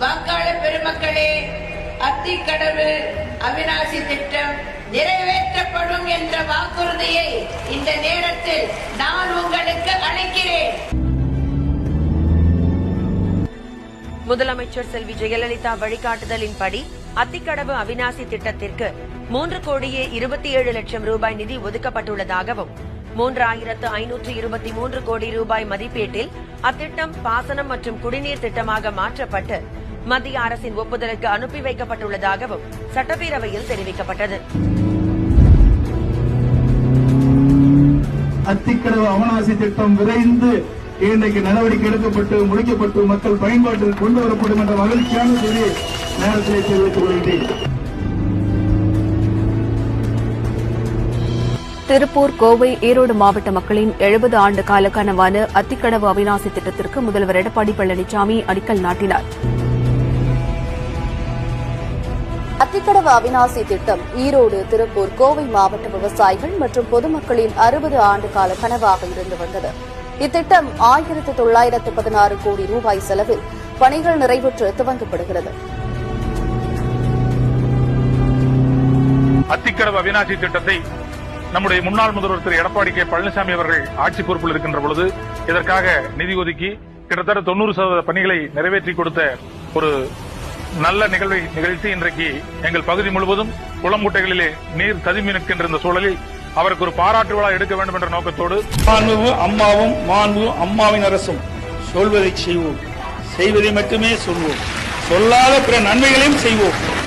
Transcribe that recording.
வங்காள பெருமக்களே அத்திக்கடவு அவிநாசி திட்டம் நிறைவேற்றப்படும் என்ற வாக்குறுதியை இந்த நேரத்தில் நான் உங்களுக்கு அளிக்கிறேன். முதலமைச்சர் செல்வி ஜெயலலிதா வழிகாட்டுதலின்படி அத்திக்கடவு அவிநாசி திட்டத்திற்கு மூன்று கோடியே இருபத்தி ஏழு லட்சம் ரூபாய் நிதி ஒதுக்கப்பட்டுள்ளதாகவும் மூன்றாயிரத்து ஐநூற்று இருபத்தி மூன்று கோடி ரூபாய் மதிப்பீட்டில் அத்திட்டம் பாசனம் மற்றும் குடிநீர் திட்டமாக மாற்றப்பட்டு மத்திய அரசின் ஒப்புதலுக்கு அனுப்பி வைக்கப்பட்டுள்ளதாகவும் சட்டப்பேரவையில் தெரிவிக்கப்பட்டது. அத்திக்கடவு அவனாசி திட்டம் விரைந்து இன்றைக்கு நடவடிக்கை எடுக்கப்பட்டு முடிக்கப்பட்டு மக்கள் பயன்பாட்டில் கொண்டு வரப்படும் என்ற மகிழ்ச்சியான செய்தி நேரத்திலே தெரிவித்துக் கொள்கிறேன் திருப்பூர் கோவை ஈரோடு மாவட்ட மக்களின் எழுபது ஆண்டு கால கனவான அத்திக்கடவு அவிநாசி திட்டத்திற்கு முதல்வர் எடப்பாடி பழனிசாமி அடிக்கல் நாட்டினார். அத்திக்கடவு அவிநாசி திட்டம் ஈரோடு திருப்பூர் கோவை மாவட்ட விவசாயிகள் மற்றும் பொதுமக்களின் அறுபது ஆண்டு கால கனவாக இருந்து வந்தது. இத்திட்டம் ஆயிரத்து தொள்ளாயிரத்து பதினாறு கோடி ரூபாய் செலவில் பணிகள் நிறைவுற்று துவங்கப்படுகிறது. அத்திக்கடவு அவினாசி திட்டத்தை நம்முடைய முன்னாள் முதல்வர் திரு. எடப்பாடி கே. பழனிசாமி அவர்கள் ஆட்சி பொறுப்பில் இருக்கின்ற பொழுது இதற்காக நிதி ஒதுக்கி கிட்டத்தட்ட தொண்ணூறு சதவீத பணிகளை நிறைவேற்றி கொடுத்த ஒரு நல்ல நிகழ்வை நிகழ்த்தி இன்றைக்கு எங்கள் பகுதி முழுவதும் குளம்புட்டைகளிலே நீர் ததுமி நிற்கின்ற இந்த சூழலில் அவருக்கு ஒரு பாராட்டு விழா எடுக்க வேண்டும் என்ற நோக்கத்தோடு மாண்பு அம்மாவும் மாண்பு அம்மாவின் அரசும் சொல்வதை செய்வோம். செய்வதை மட்டுமே சொல்வோம். சொல்லாத பிற நன்மைகளையும் செய்வோம்.